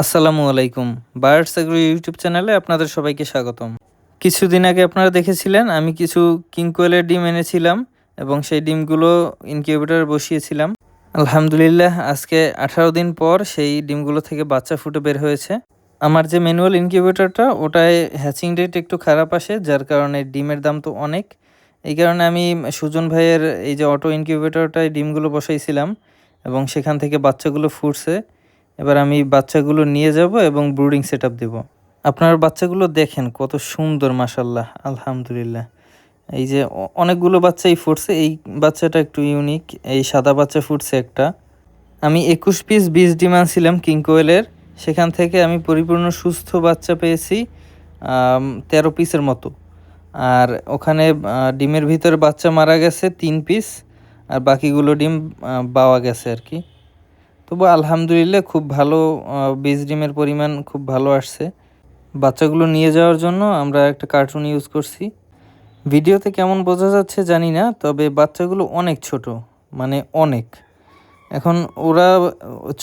আসসালামু আলাইকুম। Buyers agro YouTube চ্যানেলে আপনাদের সবাইকে স্বাগতম। কিছুদিন আগে আপনারা দেখেছিলেন, আমি কিছু কিংকোয়েলের ডিম এনেছিলাম এবং সেই ডিমগুলো ইনকিউবেটরে বসিয়েছিলাম। আলহামদুলিল্লাহ, আজকে আঠারো দিন পর সেই ডিমগুলো থেকে বাচ্চা ফুটে বের হয়েছে। আমার যে ম্যানুয়াল ইনকিউবেটরটা, ওটায় হ্যাচিং রেট একটু খারাপ আসে, যার কারণে ডিমের দাম তো অনেক। এই কারণে আমি সুজন ভাইয়ের এই যে অটো ইনকিউবেটরটায় ডিমগুলো বসাইছিলাম এবং সেখান থেকে বাচ্চাগুলো ফুটছে। এবার আমি বাচ্চাগুলো নিয়ে যাব এবং ব্রুডিং সেট আপ দেবো। আপনার বাচ্চাগুলো দেখেন কত সুন্দর মাসাল্লাহ আলহামদুলিল্লাহ। এই যে অনেকগুলো বাচ্চাই ফুটছে, এই বাচ্চাটা একটু ইউনিক এই সাদা বাচ্চা ফুটছে একটা। আমি একুশ পিস বীজ ডিম আনছিলাম কিংকোয়েলের সেখান থেকে আমি পরিপূর্ণ সুস্থ বাচ্চা পেয়েছি তেরো পিসের মতো। আর ওখানে ডিমের ভিতরে বাচ্চা মারা গেছে তিন পিস আর বাকিগুলো ডিম পাওয়া গেছে আর কি। তবু আলহামদুলিল্লাহ খুব ভালো বীজ ডিমের পরিমাণ খুব ভালো আসছে। বাচ্চাগুলো নিয়ে যাওয়ার জন্য আমরা একটা কার্টুন ইউজ করছি। ভিডিওতে কেমন বোঝা যাচ্ছে জানি না, তবে বাচ্চাগুলো অনেক ছোট মানে অনেক। এখন ওরা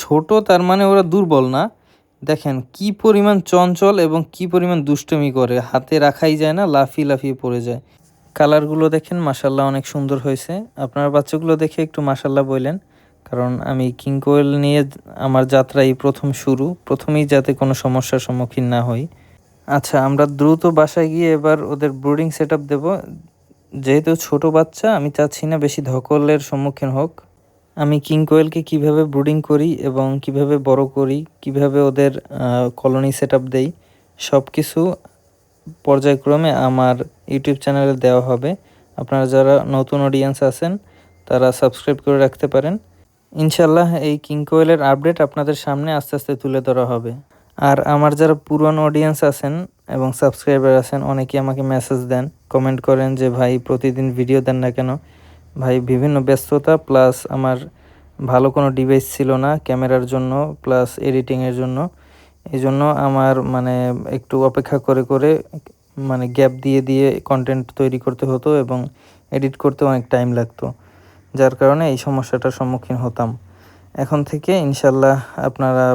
ছোট, তার মানে ওরা দুর্বল না। দেখেন কি পরিমাণ চঞ্চল এবং কি পরিমাণ দুষ্টমি করে, হাতে রাখাই যায় না লাফিয়ে লাফিয়ে পড়ে যায়। কালারগুলো দেখেন মাসাল্লাহ অনেক সুন্দর হয়েছে। আপনার বাচ্চাগুলো দেখে একটু মাসাল্লাহ বললেন। কারণ আমি কিংকোয়েল নিয়ে আমার যাত্রা এই প্রথম শুরু, প্রথমেই যাতে কোনো সমস্যার সম্মুখীন না হই। আচ্ছা আমরা দ্রুত বাসায় গিয়ে এবার ওদের ব্রুডিং সেট আপ দেবো। যেহেতু ছোট বাচ্চা, আমি চাচ্ছি না বেশি ধকলের সম্মুখীন হোক। আমি কিং কোয়েলকে কীভাবে ব্রুডিং করি এবং কীভাবে বড় করি, কীভাবে ওদের কলোনি সেট আপ দেই সব কিছু পর্যায়ক্রমে আমার ইউটিউব চ্যানেলে দেওয়া হবে। আপনারা যারা নতুন অডিয়েন্স আছেন, তারা সাবস্ক্রাইব করে রাখতে পারেন। ইনশাল্লাহ এই কিং কোয়েলের আপডেট আপনাদের সামনে আস্তে আস্তে তুলে ধরা হবে। আর আমার যারা পুরনো অডিয়েন্স আছেন এবং সাবস্ক্রাইবার আছেন, অনেকেই আমাকে মেসেজ দেন কমেন্ট করেন যে, ভাই, প্রতিদিন ভিডিও দেন না কেন? ভাই, বিভিন্ন ব্যস্ততা প্লাস আমার ভালো কোনো ডিভাইস ছিল না ক্যামেরার জন্য প্লাস এডিটিংয়ের জন্য। এই জন্য আমার মানে একটু অপেক্ষা করে করে মানে গ্যাপ দিয়ে দিয়ে কন্টেন্ট তৈরি করতে হতো এবং এডিট করতে অনেক টাইম লাগতো। যার কারণে এই সমস্যাটার সম্মুখীন হতাম। এখন থেকে ইনশাল্লাহ আপনারা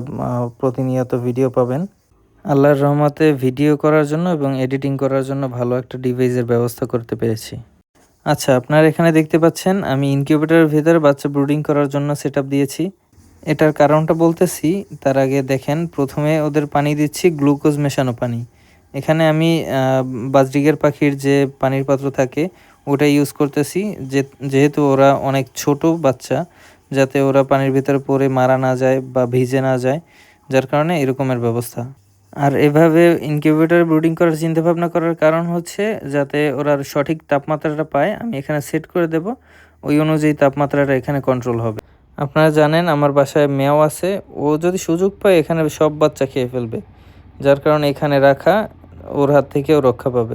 প্রতিনিয়ত ভিডিও পাবেন। আল্লাহর রহমতে ভিডিও করার জন্য এবং এডিটিং করার জন্য ভালো একটা ডিভাইসের ব্যবস্থা করতে পেরেছি। আচ্ছা আপনারা এখানে দেখতে পাচ্ছেন, আমি ইনকিউবেটরের ভিতরে বাচ্চা ব্রুডিং করার জন্য সেট দিয়েছি। এটার কারণটা বলতেছি, তার আগে দেখেন, প্রথমে ওদের পানি দিচ্ছি গ্লুকোজ মেশানো পানি। এখানে আমি বাজরিগের পাখির যে পানির পাত্র থাকে ওটা ইউজ করতেছি। যে, যেহেতু ওরা অনেক ছোট বাচ্চা, যাতে ওরা পানির ভিতরে পড়ে মারা না যায় বা ভিজে না যায়, যার কারণে এরকমের ব্যবস্থা। আর এভাবে ইনকিউবেটর ব্রুডিং করার চিন্তা ভাবনা করার কারণ হচ্ছে, যাতে ওরা সঠিক তাপমাত্রাটা পায়, আমি এখানে সেট করে দেব। ওই অনুযায়ী তাপমাত্রাটা এখানে কন্ট্রোল হবে। আপনারা জানেন, আমার বাসায় মেয়াও আছে। ও যদি সুযোগ পায়, এখানে সব বাচ্চা খেয়ে ফেলবে। যার কারণে এখানে রাখা, ওর হাত থেকেও রক্ষা পাবে।